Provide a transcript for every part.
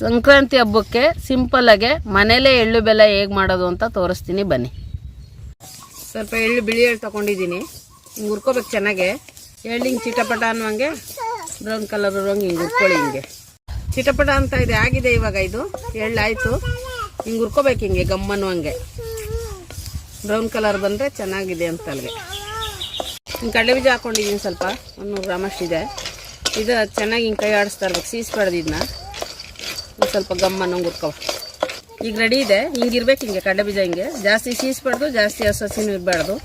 ಸಂಕ್ರಾಂತಿ ಹಬ್ಬಕ್ಕೆ ಸಿಂಪಲ್ಲಾಗೆ ಮನೇಲೇ ಎಳ್ಳು ಬೆಲ್ಲ ಹೇಗೆ ಮಾಡೋದು ಅಂತ ತೋರಿಸ್ತೀನಿ, ಬನ್ನಿ. ಸ್ವಲ್ಪ ಎಳ್ಳು ಬಿಳಿ ಎಳ್ಳು ತೊಗೊಂಡಿದ್ದೀನಿ. ಹಿಂಗೆ ಹುರ್ಕೋಬೇಕು ಚೆನ್ನಾಗೆ. ಎಳ್ಳು ಹಿಂಗೆ ಚಿಟಪಟ ಅನ್ನುವಂಗೆ ಬ್ರೌನ್ ಕಲರ್ ಇರುವಂಗೆ ಹಿಂಗೆ ಹುರ್ಕೊಳ್ಳಿ ಹಿಂಗೆ. ಚಿಟಪಟ ಅಂತ ಇದೆ, ಆಗಿದೆ ಇವಾಗ ಇದು. ಎಳ್ಳು ಆಯಿತು. ಹಿಂಗೆ ಹುರ್ಕೋಬೇಕು ಹಿಂಗೆ ಗಮ್ ಅನ್ನುವಂಗೆ. ಬ್ರೌನ್ ಕಲರ್ ಬಂದರೆ ಚೆನ್ನಾಗಿದೆ ಅಂತ ಅಲ್ಲಿಗೆ ಹಿಂಗೆ ಕಡಲೆ ಬೀಜ ಹಾಕ್ಕೊಂಡಿದ್ದೀನಿ ಸ್ವಲ್ಪ. ಒಂದು ನೂರು ಗ್ರಾಮಷ್ಟಿದೆ ಇದು ಚೆನ್ನಾಗಿ ಹಿಂಗೆ ಕೈ ಆಡಿಸ್ತಾ ಇರ್ಬೇಕು. ಸೀಸ್ಬಾರ್ದು ಇದನ್ನ ಸ್ವಲ್ಪ ಗಮ್ಮನ ಅನ್ನೋಂಗೆ ಈಗ ರೆಡಿ ಇದೆ. ಹಿಂಗೆ ಇರ್ಬೇಕು ಹಿಂಗೆ, ಕಡಲೆ ಬೀಜ ಹಿಂಗೆ. ಜಾಸ್ತಿ ಸೀಸ್ಬಾರ್ದು, ಜಾಸ್ತಿ ಹಸಿನೂ ಇರಬಾರ್ದು.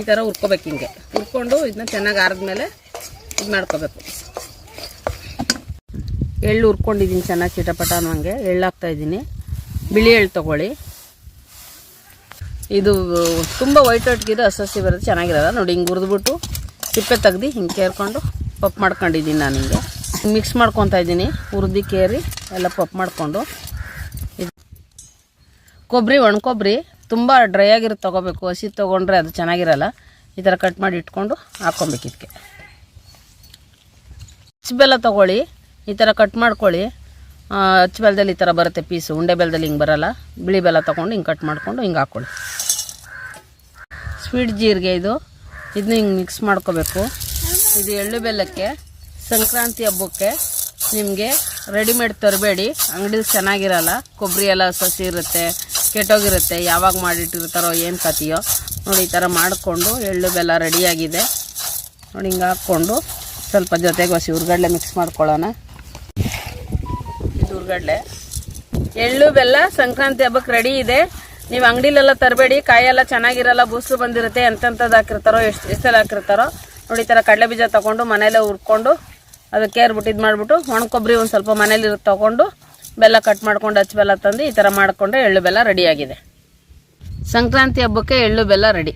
ಈ ಥರ ಹುರ್ಕೋಬೇಕು ಹಿಂಗೆ. ಹುರ್ಕೊಂಡು ಇದನ್ನ ಚೆನ್ನಾಗಿ ಆರಿದ್ಮೇಲೆ ಇದು ಮಾಡ್ಕೋಬೇಕು. ಎಳ್ಳು ಹುರ್ಕೊಂಡಿದ್ದೀನಿ ಚೆನ್ನಾಗಿ ಚಿಟಪಟ ಅನ್ನೋಂಗೆ. ಎಳ್ಳು ಹಾಕ್ತಾ ಇದ್ದೀನಿ. ಬಿಳಿ ಎಳ್ಳು ತೊಗೊಳ್ಳಿ. ಇದು ತುಂಬ ವೈಟ್ ಒಟ್ಟಿಗಿದ್ರೆ ಹಸಿ ಬರೋದು ಚೆನ್ನಾಗಿರಲ್ಲ. ನೋಡಿ ಹಿಂಗೆ ಹುರಿದ್ಬಿಟ್ಟು ಸಿಪ್ಪೆ ತೆಗ್ದು ಹಿಂಗೆ ಕೇರ್ಕೊಂಡು, ಪಪ್ ಮಾಡ್ಕೊಂಡಿದ್ದೀನಿ ನಾನು ಹಿಂಗೆ. ಮಿಕ್ಸ್ ಮಾಡ್ಕೊತಾ ಇದ್ದೀನಿ. ಹುರಿದಿ, ಕೇರಿ ಎಲ್ಲ ಪಪ್ ಮಾಡಿಕೊಂಡು. ಇದು ಕೊಬ್ಬರಿ ಒಣ ಕೊಬ್ಬರಿ ತುಂಬ ಡ್ರೈ ಆಗಿರೋದು ತೊಗೋಬೇಕು. ಹಸಿ ತೊಗೊಂಡ್ರೆ ಅದು ಚೆನ್ನಾಗಿರಲ್ಲ. ಈ ಥರ ಕಟ್ ಮಾಡಿ ಇಟ್ಕೊಂಡು ಹಾಕ್ಕೊಬೇಕು ಇದಕ್ಕೆ ಬೆಲ್ಲ ತೊಗೊಳ್ಳಿ. ಈ ಥರ ಕಟ್ ಮಾಡ್ಕೊಳ್ಳಿ. ಅಚ್ಚ ಬೆಲ್ಲದಲ್ಲಿ ಈ ಥರ ಬರುತ್ತೆ ಪೀಸು ಉಂಡೆ ಬೆಲ್ಲದಲ್ಲಿ ಹಿಂಗೆ ಬರೋಲ್ಲ. ಬಿಳಿ ಬೆಲ್ಲ ತೊಗೊಂಡು ಹಿಂಗೆ ಕಟ್ ಮಾಡಿಕೊಂಡು ಹಿಂಗೆ ಹಾಕ್ಕೊಳ್ಳಿ. ಸ್ವೀಟ್ ಜೀರಿಗೆ ಇದು. ಇದನ್ನ ಹಿಂಗೆ ಮಿಕ್ಸ್ ಮಾಡ್ಕೋಬೇಕು. ಇದು ಎಳ್ಳು ಬೆಲ್ಲಕ್ಕೆ ಸಂಕ್ರಾಂತಿ ಹಬ್ಬಕ್ಕೆ ನಿಮಗೆ ರೆಡಿಮೇಡ್ ತರಬೇಡಿ. ಅಂಗಡಿಲಿ ಚೆನ್ನಾಗಿರಲ್ಲ. ಕೊಬ್ಬರಿ ಎಲ್ಲ ಸಸಿ ಇರುತ್ತೆ, ಕೆಟ್ಟೋಗಿರುತ್ತೆ, ಯಾವಾಗ ಮಾಡಿಟ್ಟಿರ್ತಾರೋ ಏನು ಕತಿಯೋ ನೋಡಿ, ಈ ಥರ ಮಾಡಿಕೊಂಡು ಎಳ್ಳು ಬೆಲ್ಲ ರೆಡಿಯಾಗಿದೆ ನೋಡಿ, ಹಿಂಗೆ ಹಾಕ್ಕೊಂಡು ಸ್ವಲ್ಪ ಜೊತೆಗೆ ಹಸಿ ಹುರ್ಗಡ್ಲೆ ಮಿಕ್ಸ್ ಮಾಡ್ಕೊಳ್ಳೋಣ. ಇದು ಹುರ್ಗಡ್ಲೆ. ಎಳ್ಳು ಬೆಲ್ಲ ಸಂಕ್ರಾಂತಿ ಹಬ್ಬಕ್ಕೆ ರೆಡಿ ಇದೆ. ನೀವು ಅಂಗಡಿಲೆಲ್ಲ ತರಬೇಡಿ. ಕಾಯೆಲ್ಲ ಚೆನ್ನಾಗಿರಲ್ಲ ಬೂಸು ಬಂದಿರುತ್ತೆ ಎಂತೆಂಥದ್ದು ಹಾಕಿರ್ತಾರೋ, ಎಷ್ಟು ಎಷ್ಟೆಲ್ಲ ಹಾಕಿರ್ತಾರೋ. ನೋಡಿ, ಈ ಥರ ಕಡಲೆ ಬೀಜ ತೊಗೊಂಡು ಮನೆಯಲ್ಲೇ ಹುರ್ಕೊಂಡು ಅದಕ್ಕೆ ಏರ್ಬಿಟ್ಟು ಇದು ಮಾಡಿಬಿಟ್ಟು ಒಣ ಕೊಬ್ಬರಿ ಒಂದು ಸ್ವಲ್ಪ ಮನೇಲಿ ತೊಗೊಂಡು ಬೆಲ್ಲ ಕಟ್ ಮಾಡ್ಕೊಂಡು ಹಚ್ಚಿ ಬೆಲ್ಲ ತಂದು ಈ ಥರ ಮಾಡಿಕೊಂಡ್ರೆ ಎಳ್ಳು ಬೆಲ್ಲ ರೆಡಿಯಾಗಿದೆ ಸಂಕ್ರಾಂತಿ ಹಬ್ಬಕ್ಕೆ ಎಳ್ಳು ಬೆಲ್ಲ ರೆಡಿ.